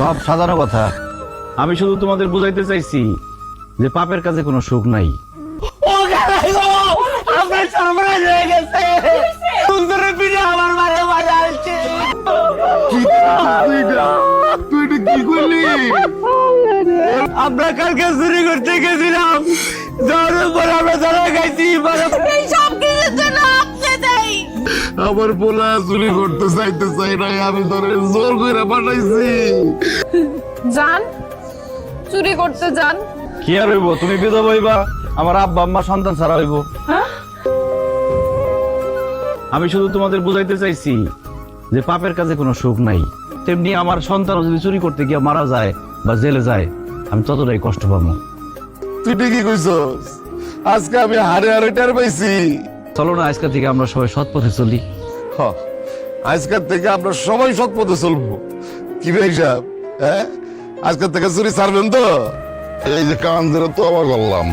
সব সাধারণ কথা। আমি শুধু তোমাদের বুঝাইতে চাইছি যে পাপের কাছে কোনো সুখ নাই। গেছে। আমার কালকে চুরি করতে গেছিলাম। যাওয়ার পর আমরা ধরা খাইছি আমার পোলা চুরি করতে চাইতে চাই নাই আমি তোর জোর করে পাঠাইছি। যান চুরি করতে যান কি আর হইব তুমি বিধবা হইবা আমার আব্বা আম্মা সন্তান ছাড়া হইব। আমি শুধু তোমাদের বুঝাইতে চাইছি যে পাপের কাছে কোনো সুখ নাই। তেমনি আমার সন্তান যদি চুরি করতে গিয়ে মারা যায় বা জেলে যায় আমি ততটাই কষ্ট পাবো। তুই ঠিকই কইছস। আজকে আমি হারে হারে টের পাইছি। চলো না আজকের থেকে আমরা সবাই সৎ পথে চলি। হ, আজকের থেকে আমরা সবাই সৎ পথে চলবো। কি ভাই সাহেব হ্যাঁ? আজকের থেকে চুরি ছাড়বেন তো? এই যে কান ধরে তো আবার করলাম।